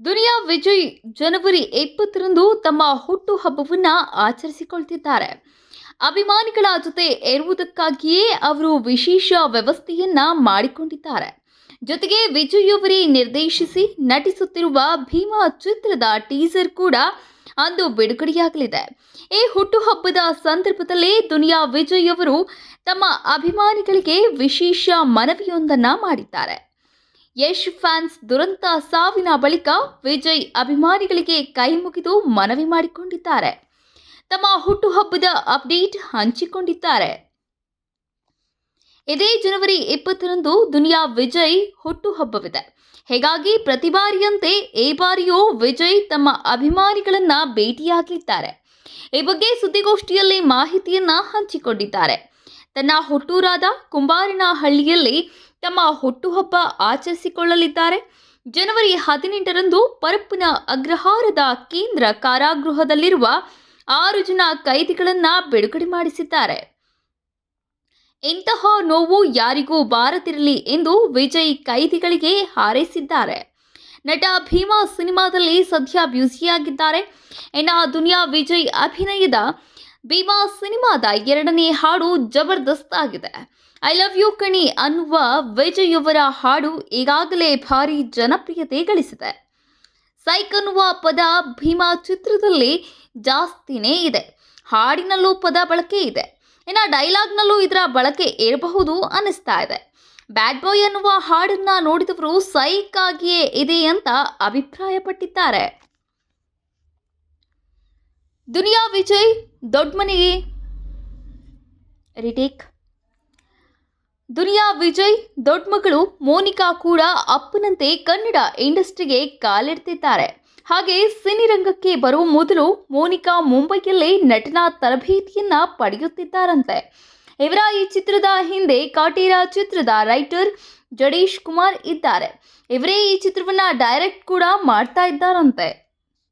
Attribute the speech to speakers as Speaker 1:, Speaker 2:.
Speaker 1: ದುನಿಯಾ ವಿಜಯ್ ಜನವರಿ ಇಪ್ಪತ್ತರಂದು ತಮ್ಮ ಹುಟ್ಟುಹಬ್ಬವನ್ನು ಆಚರಿಸಿಕೊಳ್ತಿದ್ದಾರೆ. ಅಭಿಮಾನಿಗಳ ಜೊತೆ ಇರುವುದಕ್ಕಾಗಿಯೇ ಅವರು ವಿಶೇಷ ವ್ಯವಸ್ಥೆಯನ್ನ ಮಾಡಿಕೊಂಡಿದ್ದಾರೆ. ಜೊತೆಗೆ ವಿಜಯ್ ಅವರೇ ನಿರ್ದೇಶಿಸಿ ನಟಿಸುತ್ತಿರುವ ಭೀಮಾ ಚಿತ್ರದ ಟೀಸರ್ ಕೂಡ ಅಂದು ಬಿಡುಗಡೆಯಾಗಲಿದೆ. ಈ ಹುಟ್ಟುಹಬ್ಬದ ಸಂದರ್ಭದಲ್ಲೇ ದುನಿಯಾ ವಿಜಯ್ ಅವರು ತಮ್ಮ ಅಭಿಮಾನಿಗಳಿಗೆ ವಿಶೇಷ ಮನವಿಯೊಂದನ್ನ ಮಾಡಿದ್ದಾರೆ. ಯಶ್ ಫ್ಯಾನ್ಸ್ ದುರಂತ ಸಾವಿನ ಬಳಿಕ ವಿಜಯ್ ಅಭಿಮಾನಿಗಳಿಗೆ ಕೈ ಮುಗಿದು ಮನವಿ ಮಾಡಿಕೊಂಡಿದ್ದಾರೆ. ತಮ್ಮ ಹುಟ್ಟುಹಬ್ಬದ ಅಪ್ಡೇಟ್ ಹಂಚಿಕೊಂಡಿದ್ದಾರೆ. ಇದೇ ಜನವರಿ ಇಪ್ಪತ್ತರಂದು ದುನಿಯಾ ವಿಜಯ್ ಹುಟ್ಟುಹಬ್ಬವಿದೆ. ಹೀಗಾಗಿ ಪ್ರತಿ ಬಾರಿಯಂತೆ ಈ ಬಾರಿಯೂ ವಿಜಯ್ ತಮ್ಮ ಅಭಿಮಾನಿಗಳನ್ನ ಭೇಟಿಯಾಗಲಿದ್ದಾರೆ ಈ ಬಗ್ಗೆ ಸುದ್ದಿಗೋಷ್ಠಿಯಲ್ಲಿ ಮಾಹಿತಿಯನ್ನ ಹಂಚಿಕೊಂಡಿದ್ದಾರೆ. ತನ್ನ ಹುಟ್ಟೂರಾದ ಕುಂಬಾರನಹಳ್ಳಿಯಲ್ಲಿ ತಮ್ಮ ಹುಟ್ಟುಹಬ್ಬ ಆಚರಿಸಿಕೊಳ್ಳಲಿದ್ದಾರೆ. ಜನವರಿ ಹದಿನೆಂಟರಂದು ಪರಪ್ಪನ ಅಗ್ರಹಾರದ ಕೇಂದ್ರ ಕಾರಾಗೃಹದಲ್ಲಿರುವ ಆರು ಜನ ಕೈದಿಗಳನ್ನ ಬಿಡುಗಡೆ ಮಾಡಿಸಿದ್ದಾರೆ. ಇಂತಹ ನೋವು ಯಾರಿಗೂ ಬಾರದಿರಲಿ ಎಂದು ವಿಜಯ್ ಕೈದಿಗಳಿಗೆ ಹಾರೈಸಿದ್ದಾರೆ. ನಟ ಭೀಮಾ ಸಿನಿಮಾದಲ್ಲಿ ಸದ್ಯ ಬ್ಯುಸಿಯಾಗಿದ್ದಾರೆ. ಇನ್ನು ದುನಿಯಾ ವಿಜಯ್ ಅಭಿನಯದ ಭೀಮಾ ಸಿನಿಮಾದ ಎರಡನೇ ಹಾಡು ಜಬರ್ದಸ್ತ್ ಆಗಿದೆ ಐ ಲವ್ ಯು ಕಣಿ ಅನ್ನುವ ವಿಜಯ್ ಅವರ ಹಾಡು ಈಗಾಗಲೇ ಭಾರಿ ಜನಪ್ರಿಯತೆ ಗಳಿಸಿದೆ. ಸೈಕ್ ಅನ್ನುವ ಪದ ಭೀಮಾ ಚಿತ್ರದಲ್ಲಿ ಜಾಸ್ತಿನೇ ಇದೆ. ಹಾಡಿನಲ್ಲೂ ಪದ ಬಳಕೆ ಇದೆ. ಇನ್ನು ಡೈಲಾಗ್ನಲ್ಲೂ ಇದರ ಬಳಕೆ ಇರಬಹುದು ಅನ್ನಿಸ್ತಾ ಇದೆ. ಬ್ಯಾಡ್ ಬಾಯ್ ಅನ್ನುವ ಹಾಡನ್ನ ನೋಡಿದವರು ಸೈಕ್ ಆಗಿಯೇ ಇದೆ ಅಂತ ಅಭಿಪ್ರಾಯಪಟ್ಟಿದ್ದಾರೆ. ದುನಿಯಾ ವಿಜಯ್ ದೊಡ್ಡ ಮನೆಗೆ ರಿಟೇಕ್. ದುನಿಯಾ ವಿಜಯ್ ದೊಡ್ಡ ಮಗಳು ಮೋನಿಕಾ ಕೂಡ ಅಪ್ಪನಂತೆ ಕನ್ನಡ ಇಂಡಸ್ಟ್ರಿಗೆ ಕಾಲಿಡ್ತಿದ್ದಾರೆ. ಹಾಗೆ ಸಿನಿರಂಗಕ್ಕೆ ಬರುವ ಮೊದಲು ಮೋನಿಕಾ ಮುಂಬೈಯಲ್ಲಿ ನಟನಾ ತರಬೇತಿಯನ್ನ ಪಡೆಯುತ್ತಿದ್ದಾರಂತೆ. ಇವರ ಈ ಚಿತ್ರದ ಹಿಂದೆ ಕಾಟೀರಾ ಚಿತ್ರದ ರೈಟರ್ ಜಡೇಶ್ ಕುಮಾರ್ ಇದ್ದಾರೆ. ಇವರೇ ಈ ಚಿತ್ರವನ್ನ ಡೈರೆಕ್ಟ್ ಕೂಡ ಮಾಡ್ತಾ ಇದ್ದಾರಂತೆ.